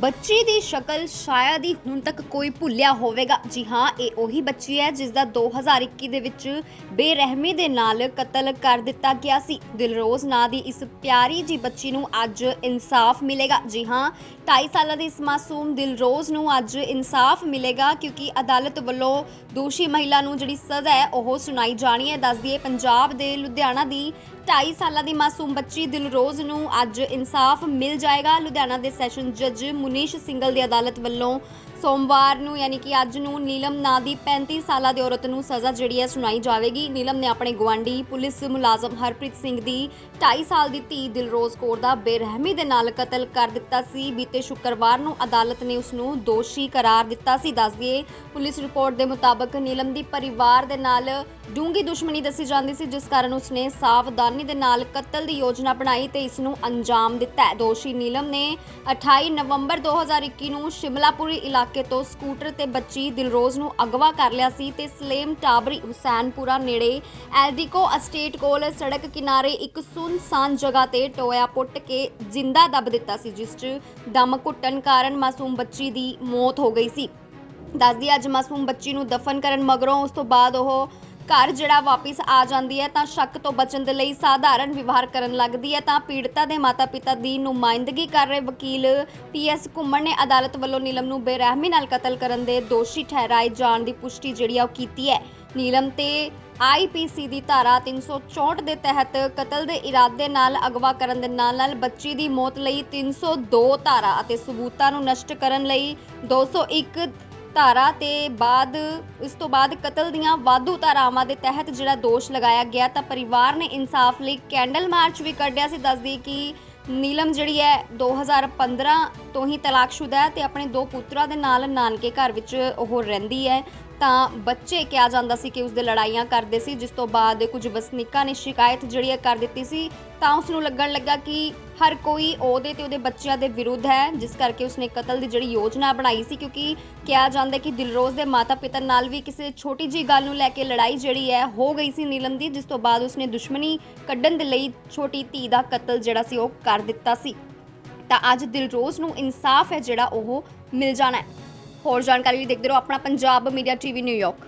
ਬੱਚੀ ਦੀ ਸ਼ਕਲ ਸ਼ਾਇਦ ਹੀ ਹੁਣ ਤੱਕ ਕੋਈ ਭੁੱਲਿਆ ਹੋਵੇਗਾ। ਜੀ ਹਾਂ, ਇਹ ਉਹੀ ਬੱਚੀ ਹੈ ਜਿਸ ਦਾ 2021 ਦੇ ਵਿੱਚ ਬੇਰਹਿਮੀ ਦੇ ਨਾਲ ਕਤਲ ਕਰ ਦਿੱਤਾ ਗਿਆ ਸੀ। ਦਿਲਰੋਜ਼ ਨਾਂ ਦੀ ਇਸ ਪਿਆਰੀ ਜੀ ਬੱਚੀ ਨੂੰ ਅੱਜ ਇਨਸਾਫ ਮਿਲੇਗਾ। ਜੀ ਹਾਂ 2.5 ਸਾਲਾਂ ਦੀ ਇਸ ਮਾਸੂਮ ਦਿਲਰੋਜ਼ ਨੂੰ ਅੱਜ ਇਨਸਾਫ ਮਿਲੇਗਾ ਕਿਉਂਕਿ ਅਦਾਲਤ ਵੱਲੋਂ ਦੋਸ਼ੀ ਮਹਿਲਾ ਨੂੰ ਜਿਹੜੀ ਸਜ਼ਾ ਹੈ, ਉਹ ਸੁਣਾਈ ਜਾਣੀ ਹੈ। ਦੱਸ ਦਈਏ, ਪੰਜਾਬ ਦੇ ਲੁਧਿਆਣਾ ਦੀ 2.5 ਸਾਲਾਂ ਦੀ ਮਾਸੂਮ ਬੱਚੀ ਦਿਲਰੋਜ਼ ਨੂੰ ਅੱਜ ਇਨਸਾਫ ਮਿਲ ਜਾਏਗਾ। ਲੁਧਿਆਣਾ ਦੇ ਸੈਸ਼ਨ ਜੱਜ ਮੁਨੀਸ਼ ਸਿੰਗਲ ਦੀ ਅਦਾਲਤ ਵੱਲੋਂ ਸੋਮਵਾਰ ਨੂੰ, ਯਾਨੀ ਕਿ ਅੱਜ ਨੂੰ ਨੀਲਮ ਨਾਂ ਦੀ 35 ਸਾਲਾਂ ਦੀ ਔਰਤ ਨੂੰ ਸਜ਼ਾ ਜਿਹੜੀ ਹੈ ਸੁਣਾਈ ਜਾਵੇਗੀ। ਨੀਲਮ ਨੇ ਆਪਣੇ ਗਵਾਂਢੀ ਪੁਲਿਸ ਮੁਲਾਜ਼ਮ ਹਰਪ੍ਰੀਤ ਸਿੰਘ ਦੀ 2.5 ਸਾਲ ਦੀ ਧੀ ਦਿਲਰੋਜ਼ ਕੌਰ ਦਾ ਬੇਰਹਿਮੀ ਦੇ ਨਾਲ ਕਤਲ ਕਰ ਦਿੱਤਾ ਸੀ। ਬੀਤੇ ਸ਼ੁੱਕਰਵਾਰ ਨੂੰ ਅਦਾਲਤ ਨੇ ਉਸ ਨੂੰ ਦੋਸ਼ੀ ਕਰਾਰ ਦਿੱਤਾ ਸੀ। ਦੱਸ ਦਈਏ, ਪੁਲਿਸ ਰਿਪੋਰਟ ਦੇ ਮੁਤਾਬਕ ਨੀਲਮ ਦੀ ਪਰਿਵਾਰ ਦੇ ਨਾਲ ਡੂੰਗੀ ਦੁਸ਼ਮਣੀ ਦੱਸੀ ਜਾਂਦੀ ਸੀ, ਜਿਸ ਕਾਰਨ ਉਸਨੇ ਸਾਵਧਾਨੀ ਦੇ ਨਾਲ ਕਤਲ ਦੀ ਯੋਜਨਾ ਬਣਾਈ ਤੇ ਇਸ ਨੂੰ ਅੰਜਾਮ ਦਿੱਤਾ ਦੋਸ਼ੀ ਨੀਲਮ ਨੇ 28 ਨਵੰਬਰ 2021 ਨੂੰ ਸ਼ਿਮਲਾਪੁਰੀ ਇਲਾਕੇ ਤੋਂ ਸਕੂਟਰ ਤੇ ਬੱਚੀ ਦਿਲਰੋਜ਼ ਨੂੰ ਅਗਵਾ ਕਰ ਲਿਆ ਸੀ ਤੇ ਸਲੇਮ ਟਾਬਰੀ ਹੁਸੈਨਪੁਰਾ ਨੇੜੇ ਐਲਡੀਕੋ ਅਸਟੇਟ ਕੋਲ ਸੜਕ ਕਿਨਾਰੇ ਇੱਕ ਸੁੰਨਸਾਨ ਜਗ੍ਹਾ ਤੇ ਟੋਇਆ ਪੁੱਟ ਕੇ ਜਿੰਦਾ ਦੱਬ ਦਿੱਤਾ ਸੀ, ਜਿਸ 'ਚ ਦਮ ਘੁੱਟਣ ਕਾਰਨ ਮਾਸੂਮ ਬੱਚੀ ਦੀ ਮੌਤ ਹੋ ਗਈ ਸੀ। ਦੱਸਦੀ ਅੱਜ ਮਾਸੂਮ ਬੱਚੀ ਨੂੰ ਦਫਨ ਕਰਨ ਮਗਰੋਂ ਉਸ ਤੋਂ ਬਾਅਦ ਉਹ ਘਰ ਜਿਹੜਾ ਵਾਪਿਸ ਆ ਜਾਂਦੀ ਹੈ, ਤਾਂ ਸ਼ੱਕ ਤੋਂ ਬਚਣ ਦੇ ਲਈ ਸਾਧਾਰਨ ਵਿਵਹਾਰ ਕਰਨ ਲੱਗਦੀ ਹੈ, ਤਾਂ ਪੀੜਤਾ ਦੇ ਮਾਤਾ-ਪਿਤਾ ਦੀ ਨੁਮਾਇੰਦਗੀ ਕਰ ਰਹੇ ਵਕੀਲ ਪੀਐਸ ਘੁੰਮਣ ਨੇ ਅਦਾਲਤ ਵੱਲੋਂ ਨੀਲਮ ਨੂੰ ਬੇਰਹਿਮੀ ਨਾਲ ਕਤਲ ਕਰਨ ਦੇ ਦੋਸ਼ੀ ਠਹਿਰਾਏ ਜਾਣ ਦੀ ਪੁਸ਼ਟੀ ਜਿਹੜੀ ਆ ਉਹ ਕੀਤੀ ਹੈ। ਨੀਲਮ ਤੇ ਆਈਪੀਸੀ ਦੀ ਧਾਰਾ 364 ਦੇ ਤਹਿਤ ਕਤਲ ਦੇ ਇਰਾਦੇ ਨਾਲ ਅਗਵਾ ਕਰਨ ਦੇ ਨਾਲ-ਨਾਲ ਬੱਚੀ ਦੀ ਮੌਤ ਲਈ 302 ਧਾਰਾ ਅਤੇ ਸਬੂਤਾਂ ਨੂੰ ਨਸ਼ਟ ਕਰਨ ਲਈ 201 ਧਾਰਾ ਤੇ ਬਾਅਦ, ਇਸ ਤੋਂ ਬਾਅਦ ਕਤਲ ਦੀਆਂ ਵਾਧੂ ਧਾਰਾਵਾਂ ਦੇ ਤਹਿਤ ਜਿਹੜਾ ਦੋਸ਼ ਲਗਾਇਆ ਗਿਆ, ਤਾਂ ਪਰਿਵਾਰ ਨੇ ਇਨਸਾਫ ਲਈ ਕੈਂਡਲ ਮਾਰਚ ਵੀ ਕੱਢਿਆ ਸੀ। ਦੱਸਦੀ ਕਿ ਨੀਲਮ ਜਿਹੜੀ ਹੈ 2015 ਤੋਂ ਹੀ ਤਲਾਕਸ਼ੁਦਾ ਹੈ ਤੇ ਆਪਣੇ ਦੋ ਪੁੱਤਰਾਂ ਦੇ ਨਾਲ ਨਾਨਕੇ ਘਰ ਵਿੱਚ ਉਹ ਰਹਿੰਦੀ ਹੈ। ਤਾਂ ਬੱਚੇ ਕਿਹਾ ਜਾਂਦਾ ਸੀ ਕਿ ਉਸਦੇ ਲੜਾਈਆਂ ਕਰਦੇ ਸੀ, ਜਿਸ ਤੋਂ ਬਾਅਦ ਕੁਝ ਵਸਨੀਕਾਂ ਨੇ ਸ਼ਿਕਾਇਤ ਜਿਹੜੀ ਹੈ ਕਰ ਦਿੱਤੀ ਸੀ। ਤਾਂ ਉਸ ਨੂੰ ਲੱਗਣ ਲੱਗਾ ਕਿ ਹਰ ਕੋਈ ਉਹਦੇ ਤੇ ਉਹਦੇ ਬੱਚਿਆਂ ਦੇ ਵਿਰੁੱਧ ਹੈ, ਜਿਸ ਕਰਕੇ ਉਸਨੇ ਕਤਲ ਦੀ ਜਿਹੜੀ ਯੋਜਨਾ ਬਣਾਈ ਸੀ, ਕਿਉਂਕਿ ਕਿਹਾ ਜਾਂਦਾ ਕਿ ਦਿਲਰੋਜ਼ ਦੇ ਮਾਤਾ-ਪਿਤਾ ਨਾਲ ਵੀ ਕਿਸੇ ਛੋਟੀ ਜੀ ਗੱਲ ਨੂੰ ਲੈ ਕੇ ਲੜਾਈ ਜਿਹੜੀ ਹੈ ਹੋ ਗਈ ਸੀ ਨੀਲਮ ਦੀ, ਜਿਸ ਤੋਂ ਬਾਅਦ ਉਸਨੇ ਦੁਸ਼ਮਣੀ ਕੱਢਣ ਦੇ ਲਈ ਛੋਟੀ ਧੀ ਦਾ ਕਤਲ ਜਿਹੜਾ ਸੀ ਉਹ ਕਰ ਦਿੱਤਾ ਸੀ। ਤਾਂ ਅੱਜ ਦਿਲਰੋਜ਼ ਨੂੰ ਇਨਸਾਫ ਹੈ ਜਿਹੜਾ ਉਹ ਮਿਲ ਜਾਣਾ ਹੈ। ਹੋਰ ਜਾਣਕਾਰੀ ਲਈ ਦੇਖਦੇ ਰਹੋ ਆਪਣਾ ਪੰਜਾਬ ਮੀਡੀਆ ਟੀਵੀ ਨਿਊਯਾਰਕ